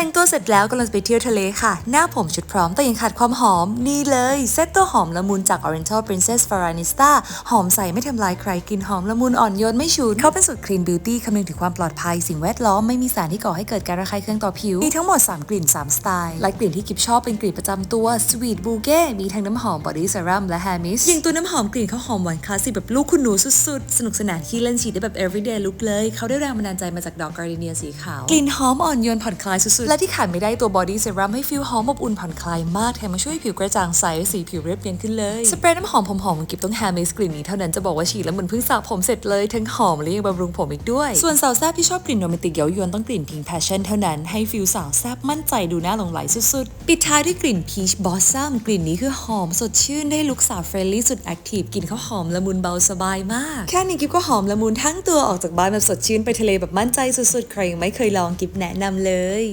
แต่งตัวเสร็จแล้วกำลังจะไปเที่ยวทะเลค่ะ หน้าผมชุดพร้อมแต่ยังขาดความหอม นี่เลยเซตตัวหอมละมุนจาก Oriental Princess Faranista หอมใสไม่ทำลายใครกลินหอมละมุนอ่อนโยนไม่ฉุนเขาเป็นสูตร Clean Beauty คำนึงถึงความปลอดภัยสิ่งแวดล้อมไม่มีสารที่ก่อให้เกิดการระคายเคืองต่อผิว มีทั้งหมด 3 กลิ่น 3 สไตล์ และกลิ่นที่กิบชอบเป็นกลิ่นประจำตัว Sweet Bouquet มีทั้งน้ำหอม Body Serum และ Hair Mist อย่างตัวน้ำหอมกลิ่นเขาหอมหวานคลาสสิกแบบลูกคุณหนูสุดๆ สนุกสนานขี้เล่นฉีดได้แบบ everyday look เลย เขาได้แรงบันดาลใจมาจากดอกการ์เดเนียสีขาวกลิ่นหอมอ่อนโยนผ่อนคลายสุดๆและที่ขาดไม่ได้ตัว body serum ให้ฟิลหอมอบอุ่นผ่อนคลายมากแถมมาช่วยผิวกระจ่างใสสีผิวเรียบเนียนขึ้นเลยสเปรย์น้ำหอมผมหอมของกิบต้อง hair mist กลิ่นนี้เท่านั้นจะบอกว่าฉีดแล้วเหมือนเพิ่งสระผมเสร็จเลยทั้งหอมและยังบำรุงผมอีกด้วย ส่วนสาวแซ่บที่ชอบกลิ่นโรแมนติกเย้ายวนต้องกลิ่น pink passion เท่านั้นให้ฟิลสาวแซ่บมั่นใจดูน่าหลงไหลสุดๆ ปิดท้ายด้วยกลิ่น peach blossom กลิ่นนี้คือหอมสดชื่นได้ลุคสาวเฟรนลี่สุดแอคทีฟกลิ่นเขาหอมละมุนเบาสบายมากแค่นี้กิฟก็หอมละมุนทั้งตัวออกจากบ้านแบบสดชื่นไปทะเลแบบมั่นใจสุดๆ ใครยังไม่เคยลองกิฟแนะนำเลย